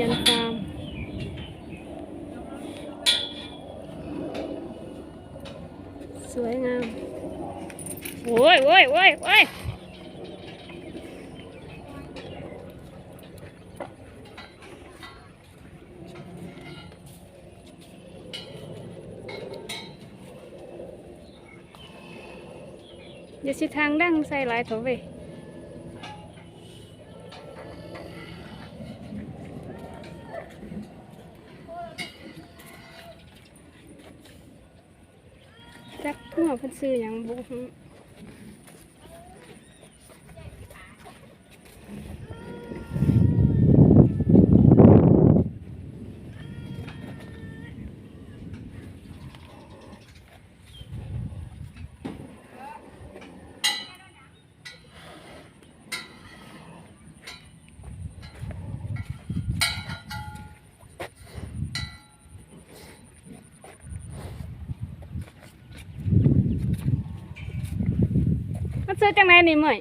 ยันฟาร์มสวยงามโอ้ยโอ้ยโอ้ยโอ้ยอย่าสิทางดังใส่หลายเถอะเว้ย จักหัวเพิ่นซื้อหยังบุฮู้ ซื้อจังไหนนี่เมื่อย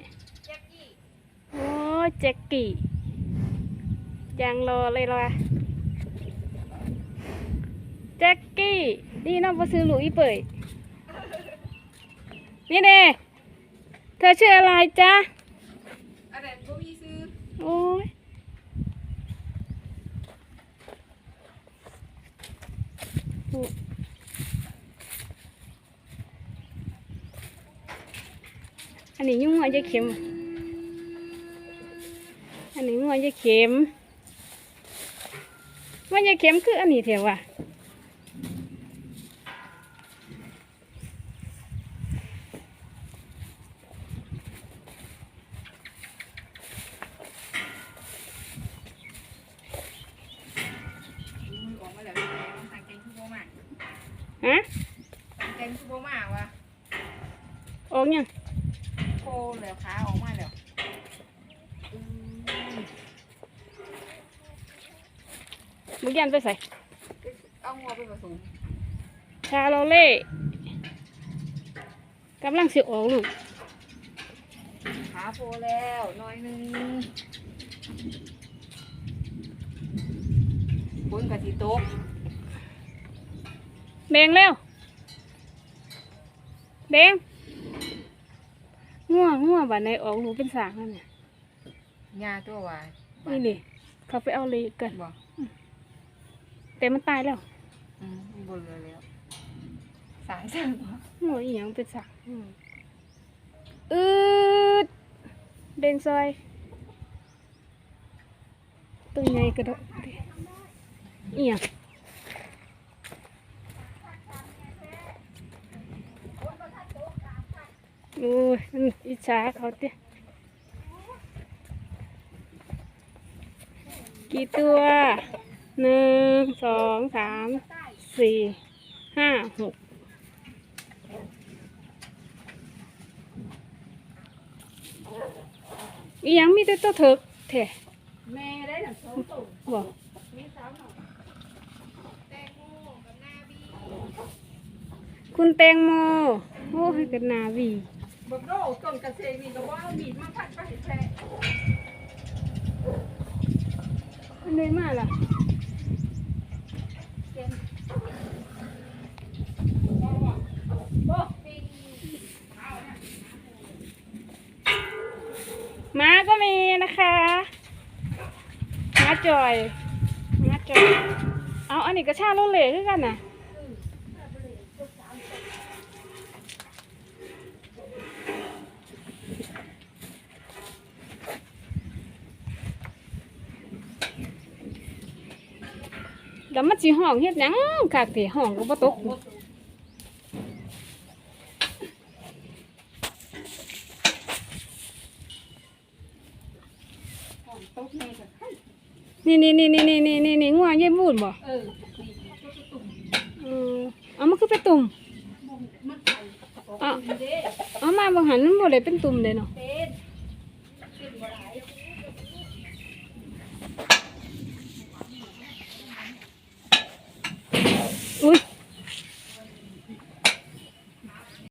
โอ้ยแจ็กกี้ยังรอเลยล่ะแจ็กกี้นี่น้องมาซื้อหลูกอีเปยนี่เด้เธอชื่ออะไรจ๊ะ อะไรบ่มีซื้อ โอ้ยโอ้ อันนี้ยุ่งอาจจะเข็ม อันนี้มันจะเข็มมันจะเข็มคืออันนี้เถอะว่ะมือออกมาแล้วทางแกงคือบ่มาฮะทางแกงคือบ่มาวะออกยังโค แล้วขาออกมาแล้วอืมมึงยันไปใส่ เอาหัวไปผสมชาโลเล่กำลังสิออกลูก ขาโพแล้วหน้อยหนึงฝนกะสิตกแดงเร็วแดง ง่วงง่วงบัดในออกลูกเป็นสางนั่นเนี่ยยาตัวว่านี่ดิเขาไปเอาเลยกันบ่แต่มันตายแล้วอืมบ่เหลือแล้วสางจังบ่ง่วงอีหยังเป็นสางอืมอืดเดงซอยตัวใหญ่กระโดดดิอีหยัง โอ้ยมันอิจฉาเขาเต้กี่ตัวหนึ่งสองสามสี่ห้าหกอีหยังมีแต่ตัวเถิกแท้แม่ได้น่ะสองตัวบอกมีสาวหน่อยแตงโมกับนาบีคุณแตงโมโอ้ให้กันนาวี บักโดต้นกระเซนี่ก็ว่ามีดมาพัดไปให้แท้อันไหนมาล่ะม้าก็มีนะคะม้าจอยม้าจอย เอาอันนี้ก็ชาโลเล่คือกันนะ แล้วมันสิห้องเฮ็ดหยังกากเถห้องก็บ่ตกตกแม่ก็ให้นี่นี่นี่นี่นี่นี่นี่นี่งัวเย่มูดบ่เออนี่ก็จะตุ่มเออเอามันคือเป็นตุ่มบ่มันไข่ออกอะเด้ เอามาบางหันมันบ่ได้เป็นตุ่มเลยเนาะ